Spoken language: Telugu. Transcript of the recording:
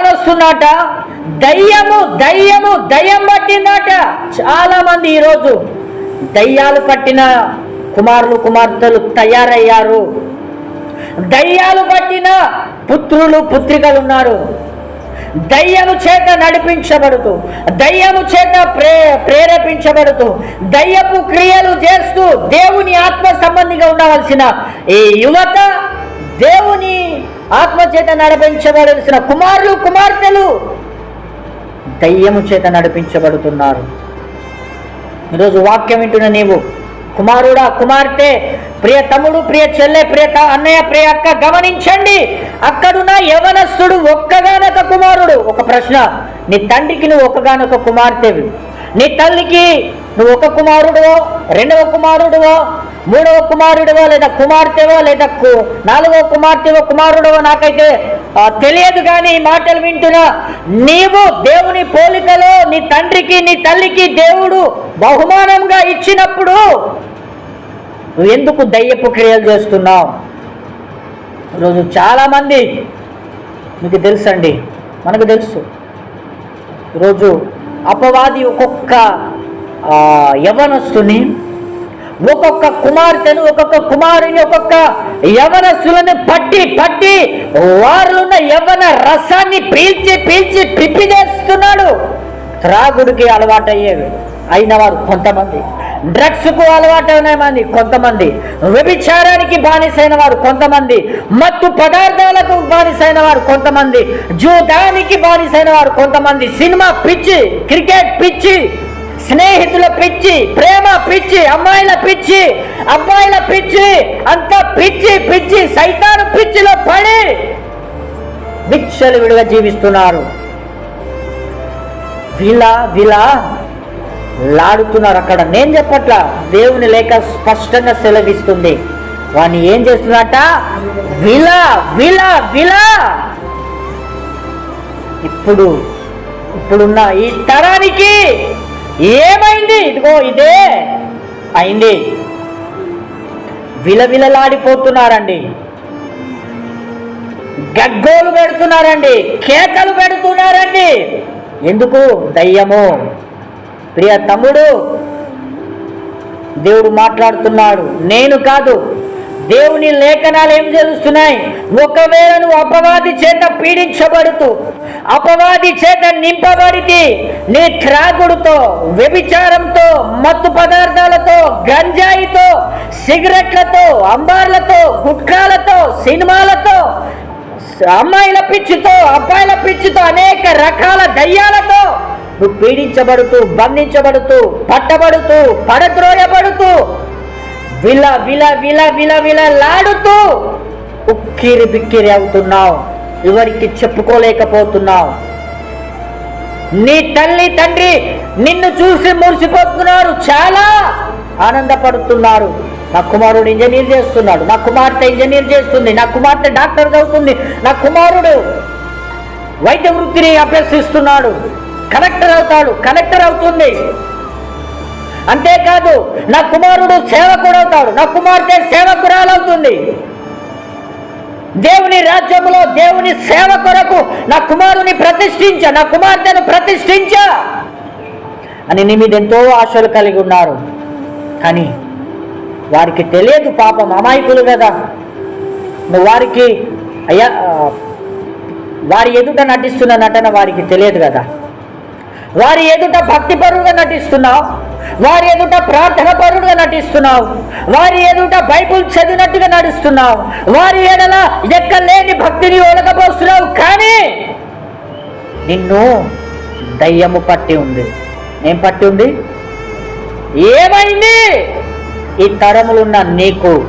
వస్తున్నట దయ్యము దయ్యము దయ్యం పట్టిందట. చాలా మంది ఈరోజు దయ్యాలు పట్టిన కుమారులు కుమార్తెలు తయారయ్యారు. దయ్యాలు పట్టిన పుత్రులు పుత్రికలు ఉన్నారు దయ్యము చేత నడిపించబడుతూ దయ్యము చేత ప్రే ప్రేరేపించబడుతూ దయ్యపు క్రియలు చేస్తూ దేవుని ఆత్మ సంబంధిగా ఉండవలసిన ఈ యువత దేవుని ఆత్మ చేత నడిపించబడాల్సిన కుమారులు కుమార్తెలు దయ్యము చేత నడిపించబడుతున్నారు. ఈరోజు వాక్యం వింటున్న నీవు కుమారుడా కుమార్తె ప్రియ తమ్ముడు ప్రియ చెల్లె ప్రియ అన్నయ్య ప్రియ అక్క గమనించండి అక్కడున్న యవనస్తుడు ఒక్కగానొక కుమారుడు. ఒక ప్రశ్న నీ తండ్రికి నువ్వు ఒక్కగానొక కుమార్తెవి? నీ తల్లికి నువ్వు ఒక కుమారుడువో రెండవ కుమారుడువో మూడవ కుమారుడివో లేదా కుమార్తెవో లేదా కు- నాలుగవ కుమార్తెవో కుమారుడవో నాకైతే తెలియదు కానీ ఈ మాటలు వింటున్నా. నీవు దేవుని పోలికలో నీ తండ్రికి నీ తల్లికి దేవుడు బహుమానంగా ఇచ్చినప్పుడు నువ్వు ఎందుకు దయ్యపు క్రియలు చేస్తున్నావు? ఈరోజు చాలామంది మీకు తెలుసండి మనకు తెలుసు. ఈరోజు అపవాది ఒక్కొక్క యవనస్తుని ఒక్కొక్క కుమార్తెను ఒక్కొక్క కుమారుని ఒక్కొక్క యవనస్తులను పట్టి పట్టి వారిలో యవన రసాన్ని పీల్చి పీల్చి పిప్పి చేస్తున్నాడు. త్రాగుడికి అలవాటయ్యేవి అయిన వారు కొంతమంది. డ్రగ్స్కు అలవాటైన మంది కొంతమంది. వ్యభిచారానికి బానిసైన వారు కొంతమంది. మత్తు పదార్థాలకు బానిసైన వారు కొంతమంది. జూదానికి బానిసైన వారు కొంతమంది. సినిమా పిచ్చి క్రికెట్ పిచ్చి స్నేహితుల పిచ్చి ప్రేమ పిచ్చి అమ్మాయిల పిచ్చి అబ్బాయిల పిచ్చి అంత పిచ్చి పిచ్చి సైతాను పిచ్చిలో పడి విచ్చలు విడిగా జీవిస్తున్నారు. విలా విలా లాడుతున్నారు అక్కడ. నేను చెప్పట్లా దేవుని లేక స్పష్టంగా సెలవిస్తుంది. వాడిని ఏం చేస్తున్నట? విలా విలా విలా ఇప్పుడు ఇప్పుడున్న ఈ తరానికి ఏమైంది? ఇదిగో ఇదే. అయింది. విలవిలలాడిపోతున్నారండి. గగ్గోలు పెడుతున్నారండి. కేకలు పెడుతున్నారండి. ఎందుకు? దయ్యము. ప్రియ తమ్ముడు దేవుడు మాట్లాడుతున్నాడు. నేను కాదు దేవుని లేఖనాలు ఏం తెలుస్తున్నాయి? ఒకవేళ నువ్వు అపవాది చేత పీడించబడుతూ అపవాది చేత నింపబడితే నీ త్రాగుడుతో వ్యభిచారంతో మత్తు పదార్థాలతో గంజాయితో సిగరెట్లతో అంబార్లతో గుట్కాలతో సినిమాలతో అమ్మాయిల పిచ్చితో అబ్బాయిల పిచ్చితో అనేక రకాల దయ్యాలతో నువ్వు పీడించబడుతూ బంధించబడుతూ పట్టబడుతూ పడద్రోయబడుతూ విల విల విల విల విల లాడుతూ ఉక్కిరి బిక్కిరి అవుతున్నావు. ఎవరికి చెప్పుకోలేకపోతున్నావు. నీ తల్లి తండ్రి నిన్ను చూసి మురిసిపోతున్నారు చాలా ఆనందపడుతున్నారు. నా కుమారుడు ఇంజనీర్ చేస్తున్నాడు. నా కుమార్తె ఇంజనీర్ చేస్తుంది. నా కుమార్తె డాక్టర్ అవుతుంది. నా కుమారుడు వైద్య వృత్తిని అభ్యసిస్తున్నాడు. కలెక్టర్ అవుతాడు. కలెక్టర్ అవుతుంది. అంతేకాదు నా కుమారుడు సేవకుడు అవుతాడు నా కుమార్తె సేవకురాలవుతుంది. దేవుని రాజ్యంలో దేవుని సేవ కొరకు నా కుమారుని ప్రతిష్ఠించ నా కుమార్తెను ప్రతిష్ఠించ అని నీ మీద ఎంతో ఆశలు కలిగి ఉన్నారు. కానీ వారికి తెలియదు పాపం అమాయకులు కదా. నువ్వు వారికి అయ్యా వారి ఎదుట నటిస్తున్న నటన వారికి తెలియదు కదా. వారి ఎదుట భక్తిపరుడుగా నటిస్తున్నావు వారి ఎదుట ప్రార్థన పరుడుగా నటిస్తున్నావు. వారి ఎదుట బైబుల్ చదివినట్టుగా నడుస్తున్నావు. వారి ఎడల ఎక్కలేని భక్తిని ఒలకపోస్తున్నావు కానీ నిన్ను దయ్యము పట్టి ఉంది. ఏం పట్టి ఉంది? ఏమైంది? ఈ తరములున్న నీకు